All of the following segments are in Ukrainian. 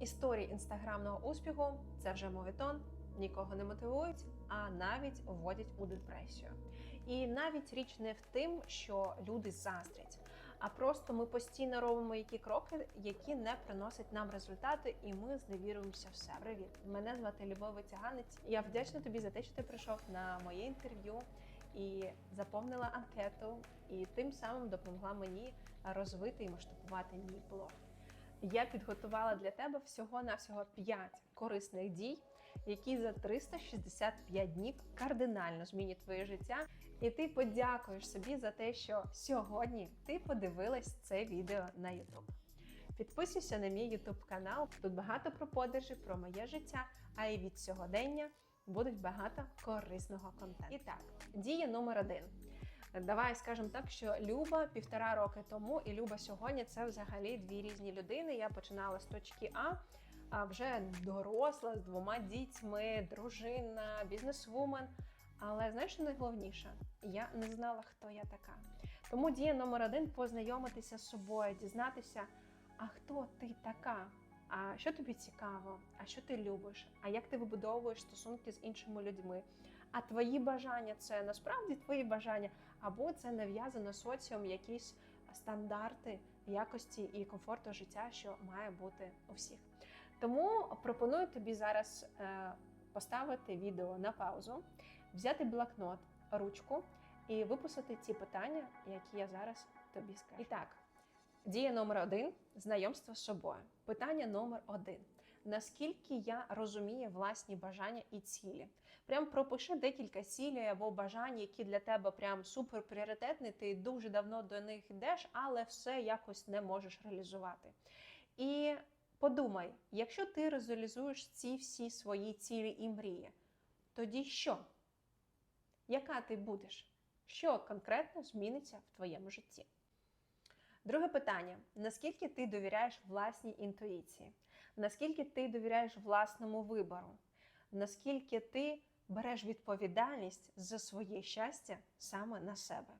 Історії інстаграмного успіху це вже мовітон, нікого не мотивують, а навіть вводять у депресію. І навіть річ не в тим, що люди заздрять, а просто ми постійно робимо які кроки, які не приносять нам результати, і ми зневіруємося в себе. Привіт, мене звати Любов Витяганець. Я вдячна тобі за те, що ти прийшов на моє інтерв'ю і заповнила анкету, і тим самим допомогла мені розвити і масштабувати мій блог. Я підготувала для тебе всього-навсього 5 корисних дій, які за 365 днів кардинально змінять твоє життя. І ти подякуєш собі за те, що сьогодні ти подивилась це відео на YouTube. Підписуйся на мій YouTube канал. Тут багато про подорожі, про моє життя, а і від сьогодення будуть багато корисного контенту. І так, дія номер один. Давай скажемо так, що Люба півтора роки тому і Люба сьогодні це взагалі дві різні людини. Я починала з точки А, а вже доросла з двома дітьми, дружина, бізнесвумен. Але знаєш, що найголовніше? Я не знала, хто я така. Тому дія номер один познайомитися з собою, дізнатися, а хто ти така. А що тобі цікаво, а що ти любиш, а як ти вибудовуєш стосунки з іншими людьми? А твої бажання це насправді твої бажання, або це нав'язано соціум якісь стандарти якості і комфорту життя, що має бути у всіх. Тому пропоную тобі зараз е, поставити відео на паузу, взяти блокнот, ручку і виписати ті питання, які я зараз тобі скажу. І так. Дія номер один знайомство з собою. Питання номер один. Наскільки я розумію власні бажання і цілі? Прям пропиши декілька цілей або бажань, які для тебе прям супер пріоритетні, ти дуже давно до них йдеш, але все якось не можеш реалізувати. І подумай, якщо ти реалізуєш ці всі свої цілі і мрії, тоді що? Яка ти будеш? Що конкретно зміниться в твоєму житті? Друге питання: наскільки ти довіряєш власній інтуїції? Наскільки ти довіряєш власному вибору? Наскільки ти береш відповідальність за своє щастя саме на себе,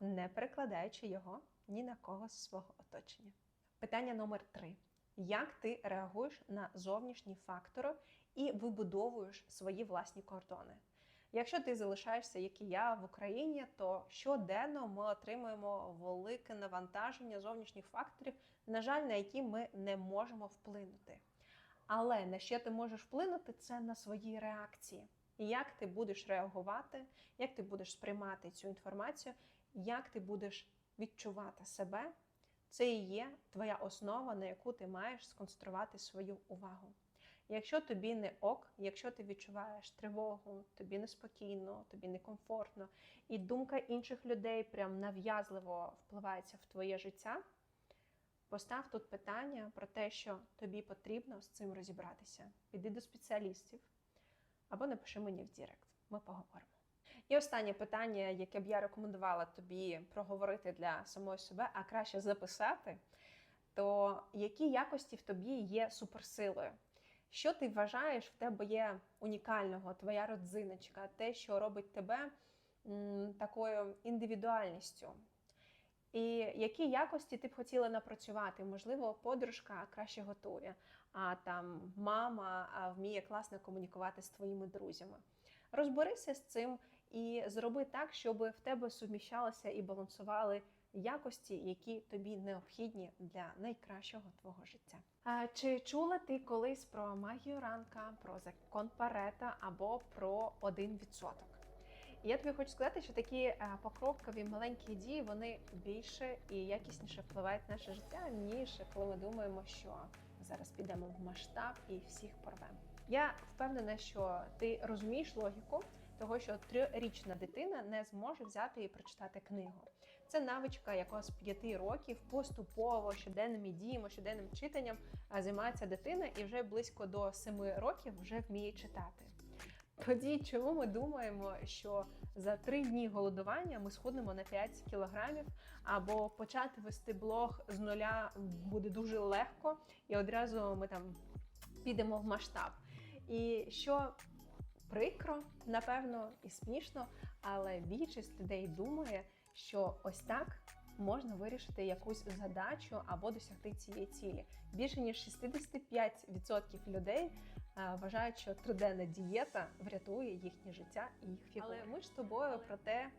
не перекладаючи його ні на кого з свого оточення? Питання номер три: як ти реагуєш на зовнішні фактори і вибудовуєш свої власні кордони? Якщо ти залишаєшся, як і я, в Україні, то щоденно ми отримуємо велике навантаження зовнішніх факторів, на жаль, на які ми не можемо вплинути. Але на що ти можеш вплинути, це на свої реакції. Як ти будеш реагувати, як ти будеш сприймати цю інформацію, як ти будеш відчувати себе, це і є твоя основа, на яку ти маєш сконцентрувати свою увагу. Якщо тобі не ок, якщо ти відчуваєш тривогу, тобі неспокійно, тобі некомфортно, і думка інших людей прям нав'язливо впливається в твоє життя, постав тут питання про те, що тобі потрібно з цим розібратися. Піди до спеціалістів або напиши мені в Дірект. Ми поговоримо. І останнє питання, яке б я рекомендувала тобі проговорити для самої себе, а краще записати, то які якості в тобі є суперсилою? Що ти вважаєш в тебе є унікального, твоя родзиночка, те, що робить тебе м, такою індивідуальністю? І які якості ти б хотіла напрацювати? Можливо, подружка краще готує, а там мама вміє класно комунікувати з твоїми друзями. Розберися з цим і зроби так, щоб в тебе суміщалися і балансували якості, які тобі необхідні для найкращого твого життя. Чи чула ти колись про магію ранка, про закон Парета або про 1%? І я тобі хочу сказати, що такі е, покрокові маленькі дії вони більше і якісніше впливають на наше життя, ніж коли ми думаємо, що зараз підемо в масштаб і всіх порвемо. Я впевнена, що ти розумієш логіку того, що трирічна дитина не зможе взяти і прочитати книгу. Це навичка, яка з п'яти років поступово щоденними діями, щоденним читанням займається дитина, і вже близько до семи років вже вміє читати. Тоді чому ми думаємо, що за три дні голодування ми схуднемо на 5 кілограмів, або почати вести блог з нуля буде дуже легко, і одразу ми там підемо в масштаб. І що прикро, напевно, і смішно, але більшість людей думає, що ось так можна вирішити якусь задачу або досягти цієї цілі. Більше ніж 65% людей вважають, що триденна дієта врятує їхнє життя і їх фігуру. Але ми ж з тобою про те,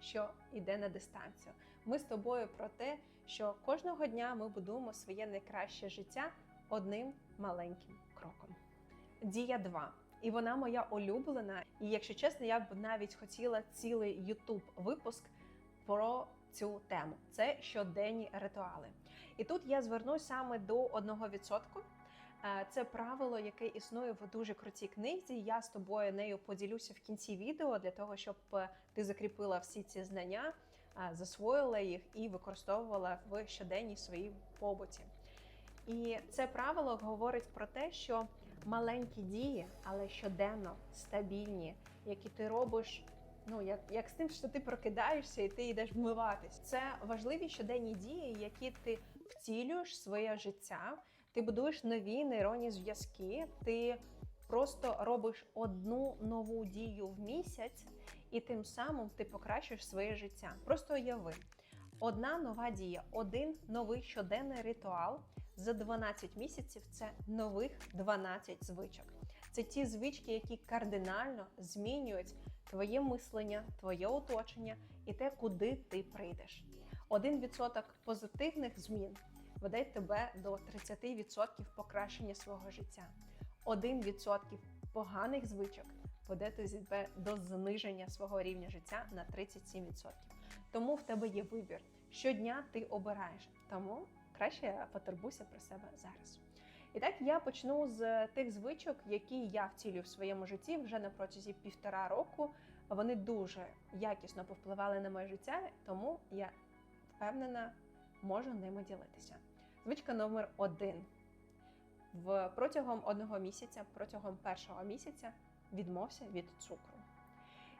що йде на дистанцію. Ми з тобою про те, що кожного дня ми будуємо своє найкраще життя одним маленьким кроком. Дія 2. І вона моя улюблена. І якщо чесно, я б навіть хотіла цілий YouTube випуск про цю тему. Це щоденні ритуали. І тут я звернусь саме до 1%. Е, Це правило, яке існує в дуже крутій книзі. Я з тобою нею поділюся в кінці відео для того, щоб е, ти закріпила всі ці знання, е, засвоїла їх і використовувала в щоденній своїй побуті. І це правило говорить про те, що маленькі дії, але щоденно стабільні, які ти робиш. Ну, як, як з тим, що ти прокидаєшся і ти йдеш вмиватись. Це важливі щоденні дії, які ти втілюєш в своє життя. Ти будуєш нові нейронні зв'язки, ти просто робиш одну нову дію в місяць, і тим самим ти покращуєш своє життя. Просто уяви, одна нова дія, один новий щоденний ритуал за 12 місяців це нових 12 звичок. Це ті звички, які кардинально змінюють твоє мислення, твоє оточення і те, куди ти прийдеш. Один відсоток позитивних змін веде тебе до 30% покращення свого життя. Один відсотків поганих звичок веде тебе до зниження свого рівня життя на 37%. Тому в тебе є вибір. Щодня ти обираєш. Тому краще потурбуйся про себе зараз. І так я почну з тих звичок, які я втілюю в своєму житті вже на протязі півтора року. Вони дуже якісно повпливали на моє життя, тому я впевнена, можу ними ділитися. Звичка номер один. В протягом одного місяця, протягом першого місяця, відмовся від цукру.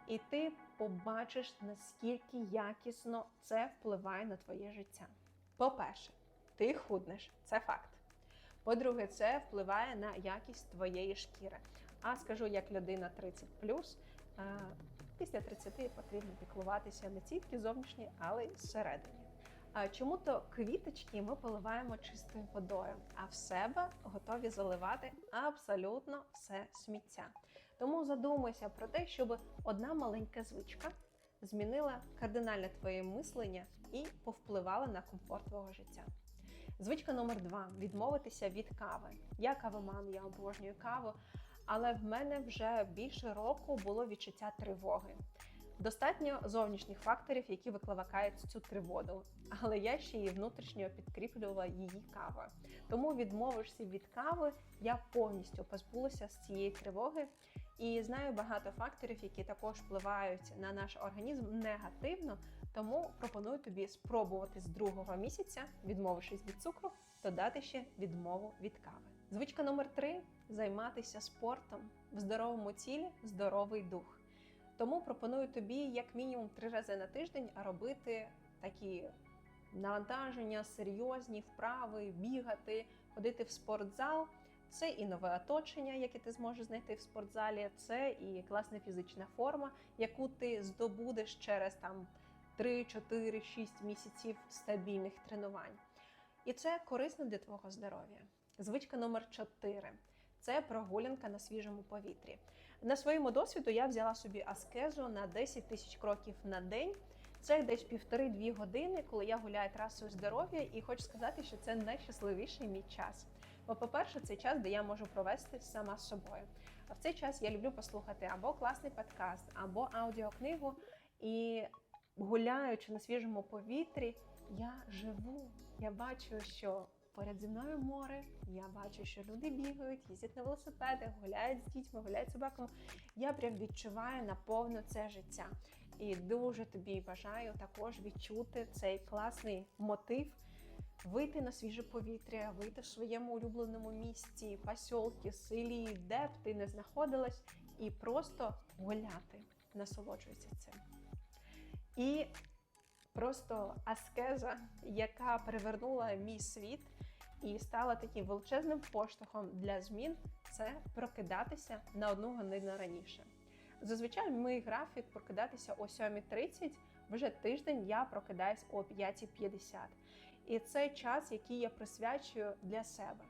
І ти побачиш, наскільки якісно це впливає на твоє життя. По-перше, ти худнеш, це факт. По-друге, це впливає на якість твоєї шкіри. А скажу як людина 30 після 30 потрібно піклуватися не тільки зовнішні, але й зсередині. Чому то квіточки ми поливаємо чистою водою, а в себе готові заливати абсолютно все сміття. Тому задумайся про те, щоб одна маленька звичка змінила кардинальне твоє мислення і повпливала на комфорт твого життя. Звичка номер два відмовитися від кави. Я кавоман, я обожнюю каву, але в мене вже більше року було відчуття тривоги. Достатньо зовнішніх факторів, які викликають цю тривогу, але я ще її внутрішньо підкріплювала її кавою. Тому відмовишся від кави, я повністю позбулася з цієї тривоги. І знаю багато факторів, які також впливають на наш організм негативно. Тому пропоную тобі спробувати з другого місяця, відмовившись від цукру, додати ще відмову від кави. Звичка номер три займатися спортом в здоровому тілі, здоровий дух. Тому пропоную тобі як мінімум три рази на тиждень робити такі навантаження, серйозні вправи, бігати, ходити в спортзал. Це і нове оточення, яке ти зможеш знайти в спортзалі. Це і класна фізична форма, яку ти здобудеш через там 3, 4, 6 місяців стабільних тренувань. І це корисно для твого здоров'я. Звичка номер 4 це прогулянка на свіжому повітрі. На своєму досвіду я взяла собі аскезу на 10 тисяч кроків на день. Це десь півтори-дві години, коли я гуляю трасою здоров'я, і хочу сказати, що це найщасливіший мій час. Бо, по-перше, це час, де я можу провести сама з собою. А в цей час я люблю послухати або класний подкаст, або аудіокнигу. І гуляючи на свіжому повітрі, я живу. Я бачу, що поряд зі мною море. Я бачу, що люди бігають, їздять на велосипедах, гуляють з дітьми, гуляють з собаками. Я прям відчуваю наповну це життя. І дуже тобі бажаю також відчути цей класний мотив. Вийти на свіже повітря, вийти в своєму улюбленому місці, пасьолки, селі, де б ти не знаходилась, і просто гуляти, насолоджуйся цим. І просто аскеза, яка перевернула мій світ і стала таким величезним поштовхом для змін, це прокидатися на одну годину раніше. Зазвичай мій графік прокидатися о 7.30, Вже тиждень я прокидаюсь о 5.50. І це час, який я присвячую для себе.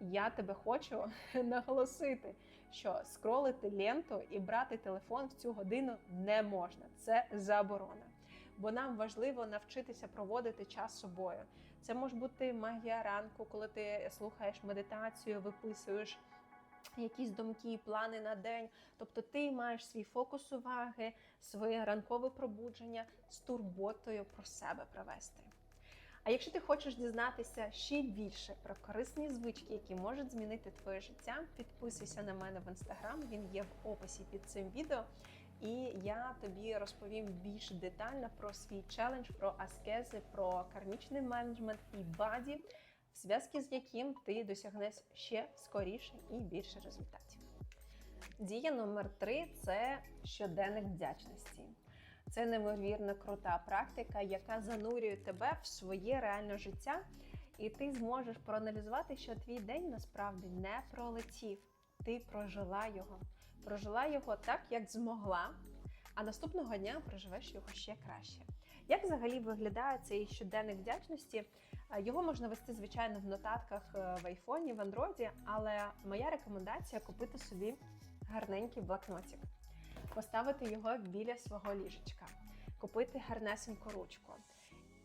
Я тебе хочу наголосити, що скролити ленту і брати телефон в цю годину не можна. Це заборона. Бо нам важливо навчитися проводити час собою. Це може бути магія ранку, коли ти слухаєш медитацію, виписуєш якісь думки, плани на день. Тобто ти маєш свій фокус уваги, своє ранкове пробудження з турботою про себе провести. А якщо ти хочеш дізнатися ще більше про корисні звички, які можуть змінити твоє життя, підписуйся на мене в інстаграм. Він є в описі під цим відео. І я тобі розповім більш детально про свій челендж, про аскези, про кармічний менеджмент і баді, в зв'язку з яким ти досягнеш ще скоріше і більше результатів. Дія номер три це щоденник вдячності. Це неймовірно крута практика, яка занурює тебе в своє реальне життя, і ти зможеш проаналізувати, що твій день насправді не пролетів. Ти прожила його. Прожила його так, як змогла, а наступного дня проживеш його ще краще. Як взагалі виглядає цей щоденник вдячності? Його можна вести, звичайно, в нотатках е, в айфоні, в андроїді, але моя рекомендація купити собі гарненький блокнотик поставити його біля свого ліжечка, купити гарнесеньку ручку,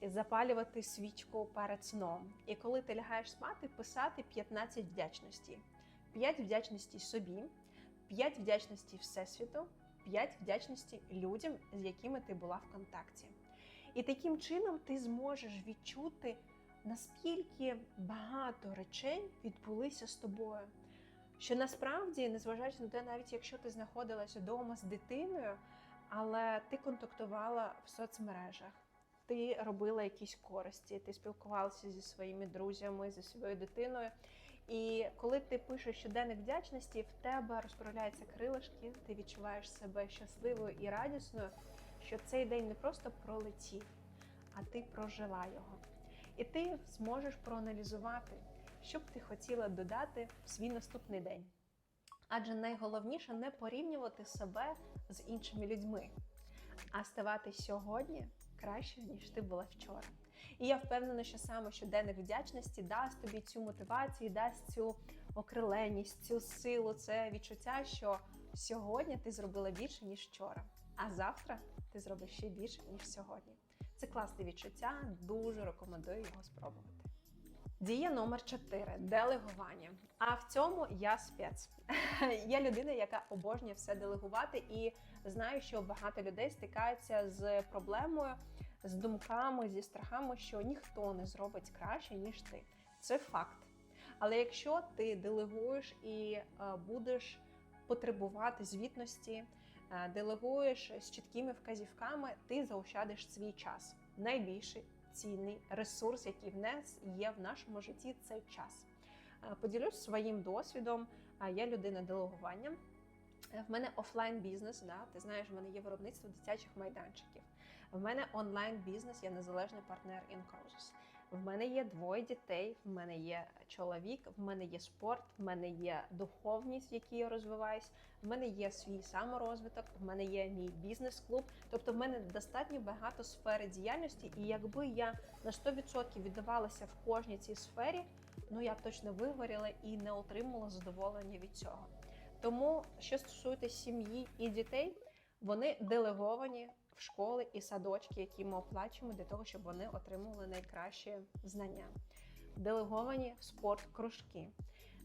запалювати свічку перед сном. І коли ти лягаєш спати, писати 15 вдячностей. 5 вдячностей собі, 5 вдячностей Всесвіту, 5 вдячностей людям, з якими ти була в контакті. І таким чином ти зможеш відчути, наскільки багато речей відбулися з тобою. Що насправді, незважаючи на те, навіть якщо ти знаходилася вдома з дитиною, але ти контактувала в соцмережах, ти робила якісь користі, ти спілкувалася зі своїми друзями, зі своєю дитиною. І коли ти пишеш щоденник вдячності, в тебе розправляються крилишки, ти відчуваєш себе щасливою і радісною, що цей день не просто пролетів, а ти прожила його. І ти зможеш проаналізувати що б ти хотіла додати в свій наступний день. Адже найголовніше не порівнювати себе з іншими людьми, а ставати сьогодні краще, ніж ти була вчора. І я впевнена, що саме щоденник вдячності дасть тобі цю мотивацію, дасть цю окриленість, цю силу, це відчуття, що сьогодні ти зробила більше, ніж вчора, а завтра ти зробиш ще більше, ніж сьогодні. Це класне відчуття, дуже рекомендую його спробувати. Дія номер 4 делегування. А в цьому я спец. Я людина, яка обожнює все делегувати, і знаю, що багато людей стикаються з проблемою, з думками, зі страхами, що ніхто не зробить краще, ніж ти. Це факт. Але якщо ти делегуєш і е, будеш потребувати звітності, е, делегуєш з чіткими вказівками, ти заощадиш свій час. Найбільший цінний ресурс, який в нас є в нашому житті, це час. Е, поділюсь своїм досвідом. Я людина делегування. В мене офлайн бізнес. Да? Ти знаєш, в мене є виробництво дитячих майданчиків. В мене онлайн бізнес, я незалежний партнер InCauses. В мене є двоє дітей, в мене є чоловік, в мене є спорт, в мене є духовність, в якій я розвиваюсь, в мене є свій саморозвиток, в мене є мій бізнес-клуб. Тобто, в мене достатньо багато сфери діяльності, і якби я на 100% віддавалася в кожній цій сфері, ну я б точно вигоріла і не отримала задоволення від цього. Тому, що стосується сім'ї і дітей, вони делеговані в школи і садочки, які ми оплачуємо для того, щоб вони отримували найкращі знання. Делеговані спорт-кружки,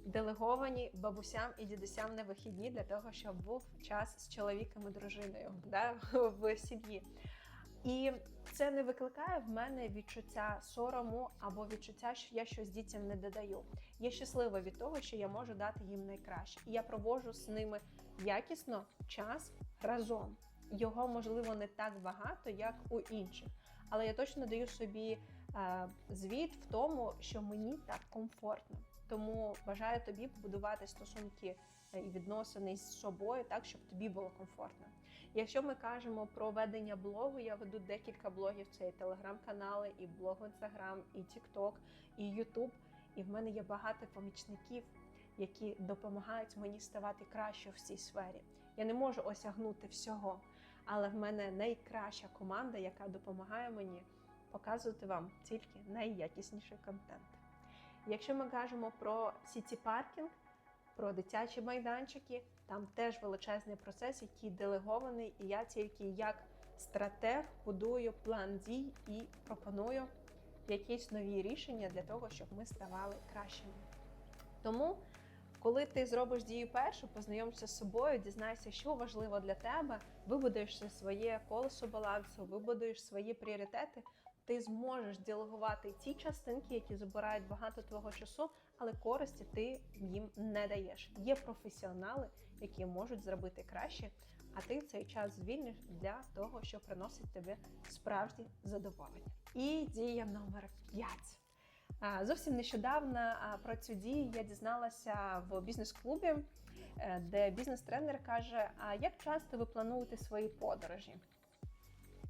делеговані бабусям і дідусям на вихідні для того, щоб був час з чоловіком і дружиною да, в сім'ї. І це не викликає в мене відчуття сорому або відчуття, що я щось дітям не додаю. Я щаслива від того, що я можу дати їм найкраще. І я проводжу з ними якісно час разом його можливо не так багато, як у інших. Але я точно даю собі е, звіт в тому, що мені так комфортно. Тому бажаю тобі побудувати стосунки е, і відносини з собою так, щоб тобі було комфортно. Якщо ми кажемо про ведення блогу, я веду декілька блогів. Це і телеграм-канали, і блог в інстаграм, і тікток, і ютуб. І в мене є багато помічників, які допомагають мені ставати краще в цій сфері. Я не можу осягнути всього. Але в мене найкраща команда, яка допомагає мені показувати вам тільки найякісніший контент. Якщо ми кажемо про сіті паркінг, про дитячі майданчики, там теж величезний процес, який делегований, і я тільки як стратег будую план дій і пропоную якісь нові рішення для того, щоб ми ставали кращими. Тому, коли ти зробиш дію першу, познайомишся з собою, дізнайся, що важливо для тебе, вибудуєш своє колесо балансу, вибудуєш свої пріоритети, ти зможеш делегувати ті частинки, які забирають багато твого часу, але користі ти їм не даєш. Є професіонали, які можуть зробити краще, а ти цей час звільниш для того, що приносить тобі справжнє задоволення. І дія номер 5. Зовсім нещодавно про цю дію я дізналася в бізнес-клубі, е, де бізнес-тренер каже: А як часто ви плануєте свої подорожі?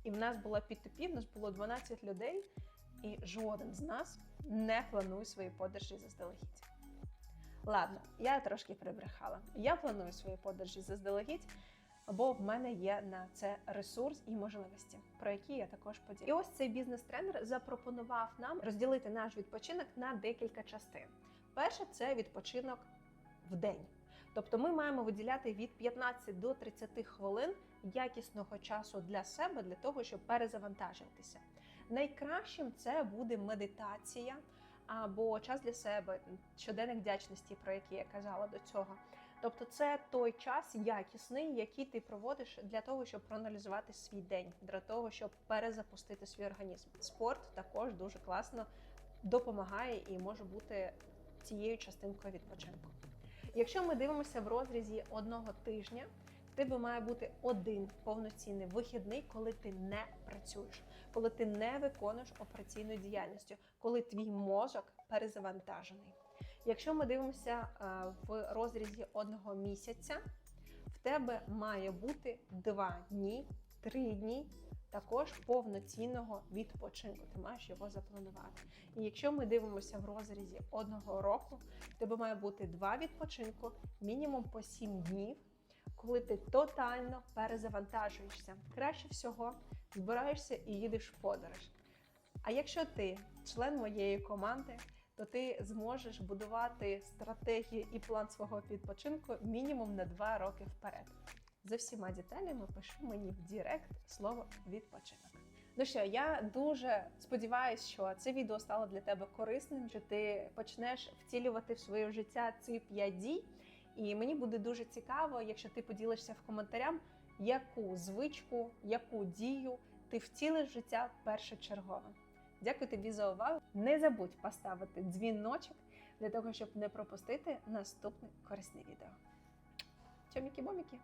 І в нас була підтопів, нас було 12 людей, і жоден з нас не планує свої подорожі заздалегідь. Ладно, я трошки прибрехала. Я планую свої подорожі заздалегідь, бо в мене є на це ресурс і можливості, про які я також поділю. І ось цей бізнес-тренер запропонував нам розділити наш відпочинок на декілька частин. Перше це відпочинок в день. Тобто ми маємо виділяти від 15 до 30 хвилин якісного часу для себе, для того, щоб перезавантажитися. Найкращим це буде медитація або час для себе, щоденник вдячності, про який я казала до цього. Тобто, це той час якісний, який ти проводиш для того, щоб проаналізувати свій день, для того, щоб перезапустити свій організм. Спорт також дуже класно допомагає і може бути цією частинкою відпочинку. Якщо ми дивимося в розрізі одного тижня, тебе має бути один повноцінний вихідний, коли ти не працюєш, коли ти не виконуєш операційну діяльність, коли твій мозок перезавантажений. Якщо ми дивимося е, в розрізі одного місяця, в тебе має бути два дні, три дні також повноцінного відпочинку. Ти маєш його запланувати. І якщо ми дивимося в розрізі одного року, в тебе має бути два відпочинку, мінімум по сім днів, коли ти тотально перезавантажуєшся. Краще всього збираєшся і їдеш в подорож. А якщо ти член моєї команди, то ти зможеш будувати стратегію і план свого відпочинку мінімум на два роки вперед. За всіма деталями пиши мені в Дірект слово відпочинок. Ну що, я дуже сподіваюся, що це відео стало для тебе корисним, що ти почнеш втілювати в своє життя ці 5 дій. І мені буде дуже цікаво, якщо ти поділишся в коментарях, яку звичку, яку дію ти втілиш в життя першочергово. Дякую тобі за увагу. Не забудь поставити дзвіночок для того, щоб не пропустити наступне корисне відео. Чоміки-боміки!